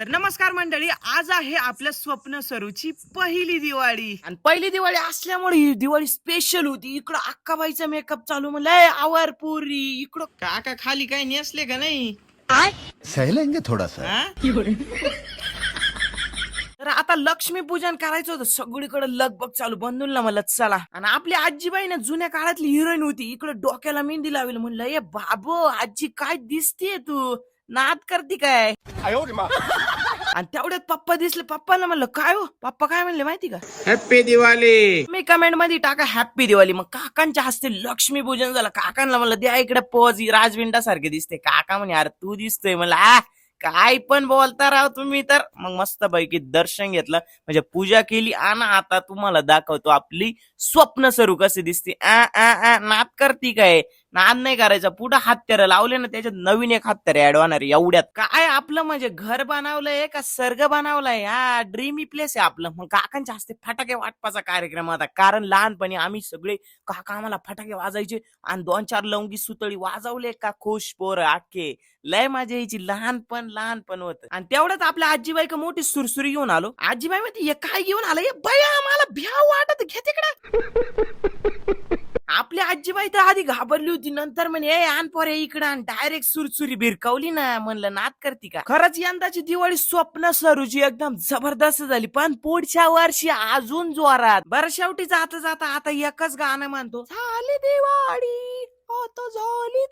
तर नमस्कार मंडळी आज आहे आपल्या स्वप्न सरूची पहिली दिवाळी. आणि पहिली दिवाळी असल्यामुळे ही दिवाळी स्पेशल होती. इकडं अक्काबाईचा मेकअप चालू म्हणलंय आवर पुरी इकडं काका खाली काही नेसले का नाही? सहलेंगे थोड़ा सा हा? तर आता लक्ष्मी पूजन करायचं होतं. सगळीकडे लगबग चालू. बंधूंना मला चला. आणि आपली आजीबाई ना जुन्या काळातली हिरोईन होती. इकडे डोक्याला मेहंदी लावेल म्हणलं ए बाबो आजी काय दिसतीये तू? नाद करती काय? आणि तेवढ्यात पप्पा दिसले. पप्पाला म्हणलं काय हो? पप्पा काय म्हणले माहिती का? हॅपी दिवाळी मी कमेंटमध्ये टाका हॅपी दिवाळी मग काकांच्या हस्ते लक्ष्मी पूजन झालं. काकांना म्हणलं द्या इकडे पोज राजविंडा सारखे दिसते. काका म्हणे अरे तू दिसतोय. म्हणलं आ काय पण बोलता राव तुम्ही तर. मग मस्त पैकी दर्शन घेतलं. म्हणजे पूजा केली आणि आता तुम्हाला दाखवतो आपली स्वप्न सरू कशी दिसते. आ आ आ नाद करती काय? नाद नाही करायचा. पुढं हातत्यार लावले ना त्याच्यात नवीन एक हत्यार ऍड होणार एवढ्यात. काय आपलं म्हणजे घर बनवलंय का सर्ग बनवलाय? हा ड्रीमी प्लेस आहे आपलं. मग काकांच्या हस्ते फटाके वाटपाचा कार्यक्रम होता कारण लहानपणी आम्ही सगळे काका आम्हाला फटाके वाजायचे आणि दोन चार लवंगी सुतळी वाजवले का खुश पोर आखे लय माझ्या यायची. लहानपण लहानपण होत. आणि तेवढ्यात आपल्या आजीबाई का मोठी सुरसुरी घेऊन आलो. आजीबाई माहिती काय घेऊन आलं बया मला भ्याव वाटत. घे तिकडं. आपली तर आधी घाबरली होती नंतर म्हणे ए आण पोरे इकडं आणि. डायरेक्ट सुरसुरी भिरकावली ना म्हणलं नात करती का? खरंच यंदाची दिवाळी स्वप्न सरूची एकदम जबरदस्त झाली पण पुढच्या वर्षी अजून जोरात. बरं शेवटी जाता जाता आता एकच गाणं म्हणतो झाली दिवाळी आता झाली